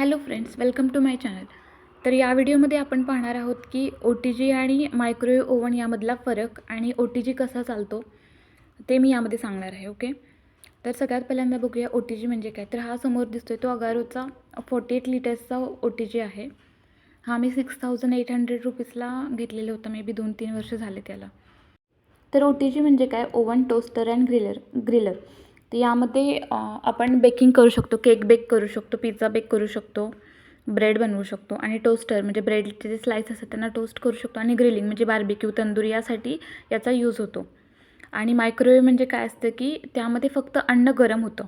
Hello friends welcome to my channel. तर या व्हिडिओमध्ये आपण पाहणार आहोत की ओ टी जी आणि मायक्रोवेव्ह ओव्हन यामधला फरक आणि ओ टी जी कसा चालतो ते मी यामध्ये सांगणार आहे ओके? तर सगळ्यात पहिल्यांदा बघूया ओ टी जी म्हणजे काय. तर हा समोर दिसतो आहे तो अगारोचा फोर्टी एट लिटर्सचा ओ टी जी आहे. हा मी सिक्स थाउजंड एट हंड्रेड रुपीजला घेतलेलं होतं मे बी दोन तीन वर्ष झाले त्याला. तर ओ टी जी म्हणजे काय? Oven toaster and griller griller तर यामध्ये आपण बेकिंग करू शकतो केक बेक करू शकतो पिझ्झा बेक करू शकतो ब्रेड बनवू शकतो आणि टोस्टर म्हणजे ब्रेडचे जे स्लाइस असतात त्यांना टोस्ट करू शकतो आणि ग्रिलिंग म्हणजे बार्बिक्यू तंदुरी यासाठी याचा यूज होतो. आणि मायक्रोवेव्ह म्हणजे काय असतं की त्यामध्ये फक्त अन्न गरम होतं.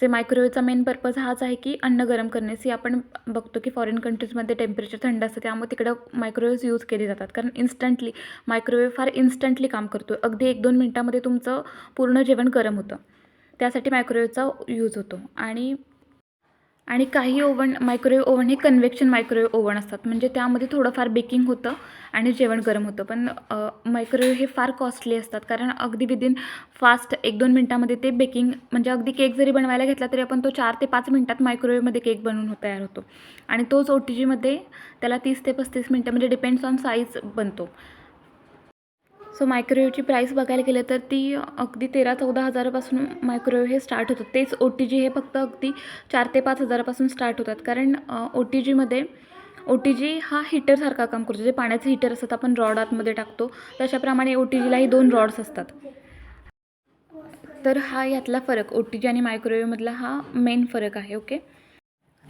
जे मायक्रोवेव्हचा मेन पर्पज हाच आहे की अन्न गरम करण्याची आपण बघतो की फॉरेन कंट्रीजमध्ये टेम्परेचर थंड असतं त्यामुळे तिकडं मायक्रोवेव्ह यूज केले जातात. कारण इन्स्टंटली मायक्रोवेव्ह फार इन्स्टंटली काम करतो अगदी एक दोन मिनटामध्ये तुमचं पूर्ण जेवण गरम होतं. त्यासाठी मायक्रोवेव्हचा यूज होतो. आणि आणि काही ओव्हन मायक्रोवेव्ह ओव्हन हे कन्व्हेक्शन मायक्रोवेव्ह ओव्हन असतात. म्हणजे त्यामध्ये थोडंफार बेकिंग होतं आणि जेवण गरम होतं. पण मायक्रोवेव्ह हे फार कॉस्टली असतात. कारण अगदी विदिन फास्ट एक दोन मिनटामध्ये ते बेकिंग म्हणजे अगदी केक जरी बनवायला घेतला तरी आपण तो चार ते पाच मिनटात मायक्रोवेव्हमध्ये केक बनवून हो तयार होतो. आणि तोच ओ टी जीमध्ये त्याला तीस ते पस्तीस मिनटं म्हणजे डिपेंड्स ऑन साईज बनतो. सो मायक्रोवेव्हची प्राईस बघायला गेलं तर ती अगदी तेरा चौदा हजारापासून मायक्रोवेव्ह हे स्टार्ट होतं. तेच ओ टी जी हे फक्त अगदी चार ते पाच हजारापासून स्टार्ट होतात. कारण ओ टी जीमध्ये ओ टी जी हा हीटरसारखा काम करतो. जे पाण्याचे हीटर असतात आपण रॉड आतमध्ये टाकतो. तशाप्रमाणे ओ टी जीलाही दोन रॉड्स असतात. तर हा यातला फरक ओ टी जी आणि मायक्रोवेव्हमधला हा मेन फरक आहे ओके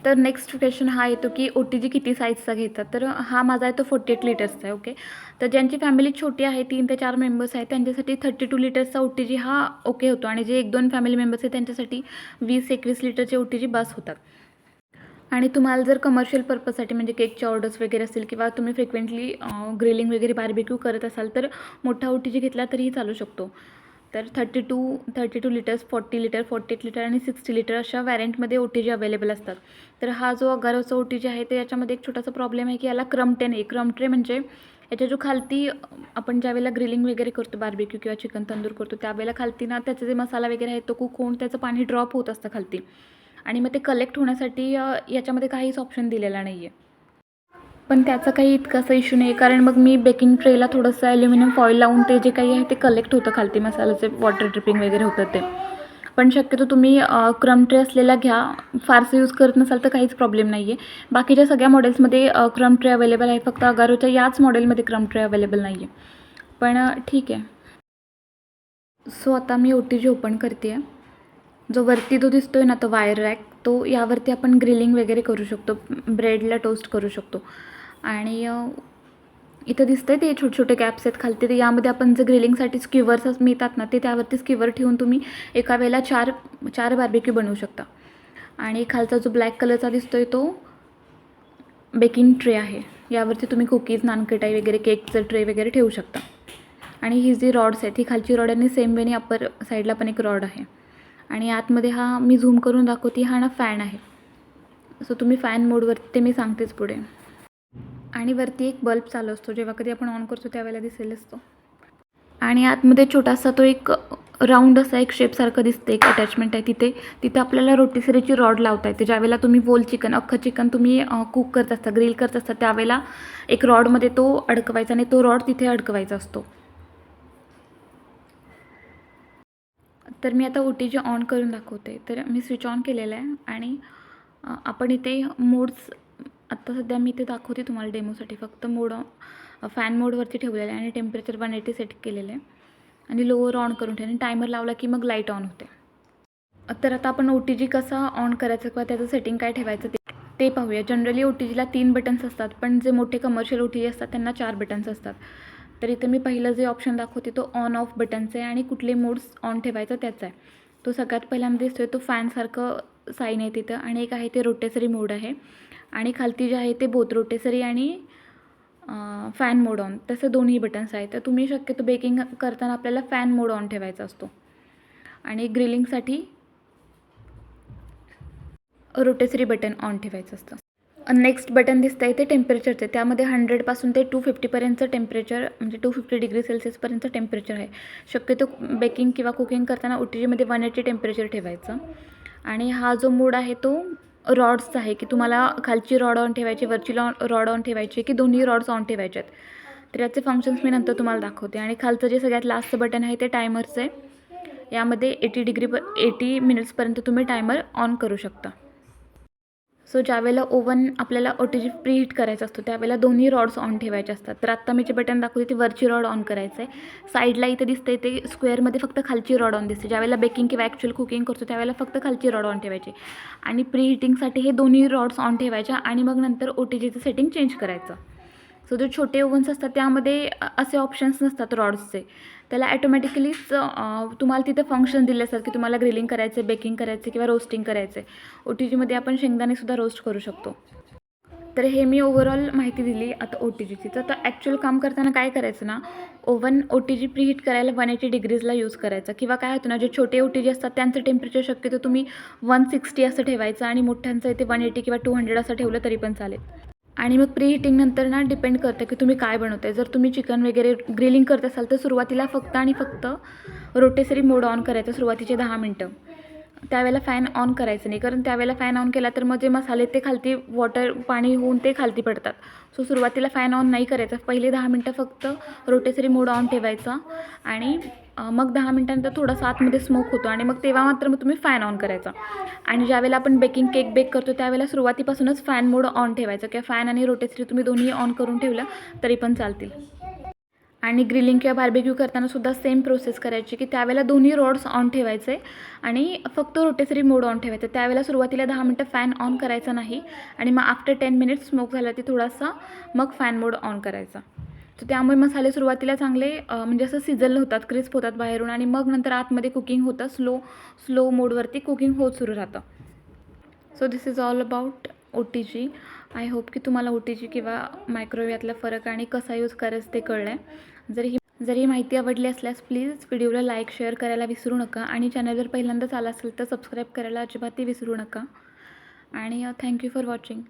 तर नेक्स्ट क्वेश्चन हा येतो की ओ टी जी किती साईजचा घेतात? तर हा माझा आहे तो फोर्टी एट लिटर्सचा आहे ओके तर ज्यांची फॅमिली छोटी आहे तीन ते चार मेंबर्स आहेत त्यांच्यासाठी थर्टी टू लिटर्सचा ओ टी जी हा ओके होतो. आणि जे एक दोन फॅमिली मेंबर्स आहेत त्यांच्यासाठी वीस एकवीस लिटरचे ओ टी जी बस होतात. आणि तुम्हाला जर कमर्शियल पर्पजसाठी म्हणजे केकचे ऑर्डर्स वगैरे असतील किंवा तुम्ही फ्रिक्वेंटली ग्रिलिंग वगैरे बार्बेक्यू करत असाल तर मोठा ओ टी जी घेतला तरीही चालू शकतो. तर thirty two thirty two litres forty litre forty eight litre आणि सिक्स्टी लिटर अशा व्हॅरियंटमध्ये ओ टी जी अवेलेबल असतात. तर हा जो अगारोचा ओ टी जी आहे तर याच्यामध्ये एक छोटासा प्रॉब्लेम आहे की याला क्रमटे नाही क्रमट्रे म्हणजे याच्या जो खालती आपण ज्यावेळेला ग्रिलिंग वगैरे करतो बार्बेक्यू किंवा चिकन तंदूर करतो त्यावेळेला खालती ना त्याचे जे मसाला वगैरे आहे तो खूप होऊन त्याचं पाणी ड्रॉप होत असतं खालती. आणि मग ते कलेक्ट होण्यासाठी याच्यामध्ये काहीच ऑप्शन दिलेला नाही आहे पण त्याचा काही इतकासा इश्यू नाही कारण मग मी बेकिंग ट्रेला थोडंसं ॲल्युमिनियम फॉईल लावून ते जे काही आहे ते कलेक्ट होतं खालती मसाल्याचे वॉटर ड्रिपिंग वगैरे होतं ते. पण शक्यतो तुम्ही क्रम ट्रे असलेला घ्या. फारसं यूज करत नसाल तर काहीच प्रॉब्लेम नाही आहे बाकीच्या सगळ्या मॉडेल्समध्ये क्रम ट्रे अवेलेबल आहे. फक्त अगारोच्या याच मॉडेलमध्ये क्रम ट्रे अवेलेबल नाही आहे पण ठीक आहे. सो आता मी ओ टी जी ओपन करते आहे जो वरती जो दिसतो आहे ना तो वायर रॅक तो यावरती आपण ग्रिलिंग वगैरे करू शकतो ब्रेडला टोस्ट करू शकतो. आणि इथं दिसत आहे ते छोटे छोटे गॅप्स आहेत खालती ते यामध्ये आपण जे ग्रिलिंगसाठी स्क्युअर्स मिळतात ना ते त्यावरती स्क्युअर ठेवून तुम्ही एका वेळेला चार चार बार्बेक्यू बनवू शकता. आणि खालचा जो ब्लॅक कलरचा दिसतो आहे तो बेकिंग ट्रे आहे. यावरती तुम्ही कुकीज नानकटाई वगैरे केकचं ट्रे वगैरे ठेवू शकता. आणि ही जी रॉड्स आहेत ही खालची रॉड आणि सेम वेने अप्पर साईडला पण एक रॉड आहे. आणि आतमध्ये हा मी झूम करून दाखवते हा ना फॅन आहे. सो तुम्ही फॅन मोडवरती ते मी सांगतेच पुढे. आणि वरती एक बल्ब चालू असतो जेव्हा कधी आपण ऑन करतो त्यावेळेला दिसेलच तो आणि आतमध्ये छोटासा तो एक राऊंड असा एक शेपसारखं दिसते एक अटॅचमेंट आहे तिथे. तिथे आपल्याला रोटीसरीची रॉड लावता येते. ज्यावेळेला तुम्ही वोल चिकन अख्खं चिकन तुम्ही कुक करत असता ग्रिल करत असता त्यावेळेला एक रॉडमध्ये तो अडकवायचा आणि तो रॉड तिथे अडकवायचा असतो. तर मी आता ओ टी जी ऑन करून दाखवते. तर मी स्विच ऑन केलेलं आहे आणि आपण इथे मोड्स आत्ता सध्या मी इथे दाखवते तुम्हाला डेमोसाठी. फक्त मोड फॅन मोडवरती ठेवलेलं आहे आणि टेम्परेचर वन एटी सेट केलेलं आहे. आणि लोअर ऑन करून ठेवले. आणि टायमर लावला की मग लाइट ऑन होते. तर आता आपण ओ टी जी कसा ऑन करायचं किंवा त्याचं सेटिंग काय ठेवायचं ते ते पाहूया. जनरली ओ टी जीला तीन बटन्स असतात पण जे मोठे कमर्शियल ओ टी जी असतात त्यांना चार बटन्स असतात. तर इथं मी पहिलं जे ऑप्शन दाखवते तो ऑन ऑफ बटनचा आहे आणि कुठले मोड्स ऑन ठेवायचं त्याचा आहे. तो सगळ्यात पहिल्यांदा दिसतोय तो फॅनसारखं साईन आहे तिथं आणि एक आहे ते रोटेसरी मोड आहे. आणि खालती जे आहे ते बोथ रोटेसरी आणि फॅन मोड ऑन तसे दोन्ही बटन्स आहेत. तर तुम्ही शक्यतो बेकिंग करताना आपल्याला फॅन मोड ऑन ठेवायचा असतो. आणि ग्रिलिंगसाठी रोटेसरी बटन ऑन ठेवायचं असतं. नेक्स्ट बटन दिसतं आहे ते टेम्परेचरचं त्यामध्ये हंड्रेडपासून ते टू फिफ्टीपर्यंतचं टेम्परेचर म्हणजे टू फिफ्टी डिग्री सेल्सिअसपर्यंत टेम्परेचर आहे. शक्यतो बेकिंग किंवा कुकिंग करताना ओ टी जीमध्ये वन एटी टेम्परेचर ठेवायचं. आणि हा जो मूड आहे तो रॉड्स आहे की तुम्हाला खालची रॉड ऑन ठेवायची वरची लॉ रॉड ऑन ठेवायची की दोन्ही रॉड्स ऑन ठेवायचे आहेत तर याचे फंक्शन्स मी नंतर तुम्हाला दाखवते. आणि खालचं जे सगळ्यात लास्टचं बटन आहे ते टायमरचं आहे यामध्ये एटी डिग्री प एटी मिनिट्सपर्यंत तुम्ही टायमर ऑन करू शकता. सो ज्यावेळेला ओव्हन आपल्याला ओ टी जी प्रीहीट करायचा असतो त्यावेळेला दोन्ही रॉड्स ऑन ठेवायचे असतात. तर आत्ता मी जे बटन दाखवते ती वरची रॉड ऑन करायचं आहे साईडला इथे दिसते ते स्क्वेअरमध्ये फक्त खालची रॉड ऑन दिसते. ज्यावेळेला बेकिंग किंवा ॲक्च्युअल कुकिंग करतो त्यावेळेला फक्त खालची रॉड ऑन ठेवायची. आणि प्री हिटिंगसाठी हे दोन्ही रॉड्स ऑन ठेवायच्या आणि मग नंतर ओ टी जीचं सेटिंग चेंज करायचं. सो जे छोटे ओव्हन्स असतात त्यामध्ये असे ऑप्शन्स नसतात रॉड्सचे त्याला ॲटोमॅटिकलीच तुम्हाला तिथे फंक्शन दिले असतात की तुम्हाला ग्रिलिंग करायचं बेकिंग करायचं किंवा रोस्टिंग करायचे. ओ टी जीमध्ये आपण शेंगदाणेसुद्धा रोस्ट करू शकतो. तर हे मी ओव्हरऑल माहिती दिली आता ओ टी जीची तर ॲक्च्युअल काम करताना काय करायचं ना oven O T G preheat करायला वन एटी डिग्रीजला यूज करायचा. किंवा काय होतं ना जे छोटे ओ टी जी असतात त्यांचं टेम्परेचर शक्यतो तुम्ही वन सिक्स्टी असं ठेवायचं आणि मोठ्यांचं इथे वन एटी किंवा टू हंड्रेड असं ठेवलं तरी पण चालेल. आणि मग प्री हिटिंग नंतर ना डिपेंड करतं की तुम्ही काय बनवताय. जर तुम्ही चिकन वगैरे ग्रिलिंग करत असाल तर सुरुवातीला फक्त आणि फक्त रोटेसरी मोड ऑन करायचं सुरुवातीचे दहा मिनटं. त्यावेळेला फॅन ऑन करायचं नाही. कारण त्यावेळेला फॅन ऑन केला तर मग जे मसाले ते खालती वॉटर पाणी होऊन ते खालती पडतात. सो सुरुवातीला फॅन ऑन नाही करायचा. पहिले दहा मिनटं फक्त रोटेसरी मोड ऑन ठेवायचा. आणि मग दहा मिनटानंतर थोडासा आतमध्ये स्मोक होतो. आणि मग तेव्हा मात्र मग तुम्ही फॅन ऑन करायचा. आणि ज्यावेळेला आपण बेकिंग केक बेक करतो त्यावेळेला सुरुवातीपासूनच फॅन मोड ऑन ठेवायचा. किंवा फॅन आणि रोटेसरी तुम्ही दोन्ही ऑन करून ठेवलं तरी पण चालतील. आणि ग्रिलिंग किंवा बार्बेक्यू करताना सुद्धा सेम प्रोसेस करायची की त्यावेळेला दोन्ही रॉड्स ऑन ठेवायचे आणि फक्त रोटेसरी मोड ऑन ठेवायचं. त्यावेळेला सुरुवातीला दहा मिनटं फॅन ऑन करायचा नाही आणि मग आफ्टर टेन मिनिट्स स्मोक झाला की थोडासा मग फॅन मोड ऑन करायचा. तर त्यामुळे मसाले सुरुवातीला चांगले म्हणजे असं सिझल होतात क्रिस्प होतात बाहेरून आणि मग नंतर आतमध्ये कुकिंग होतं स्लो स्लो मोडवरती कुकिंग होत सुरू राहतं. So this is all about O T G I hope की तुम्हाला ओ टी जी किंवा मायक्रोवेव्हतला फरक आणि कसा यूज करायचं ते कळलं आहे जर ही जर ही माहिती आवडली असल्यास प्लीज व्हिडिओला लाईक शेअर करायला विसरू नका आणि चॅनल जर पहिल्यांदाच आला असेल तर सबस्क्राईब करायला अजिबातही विसरू नका. आणि थँक्यू फॉर वॉचिंग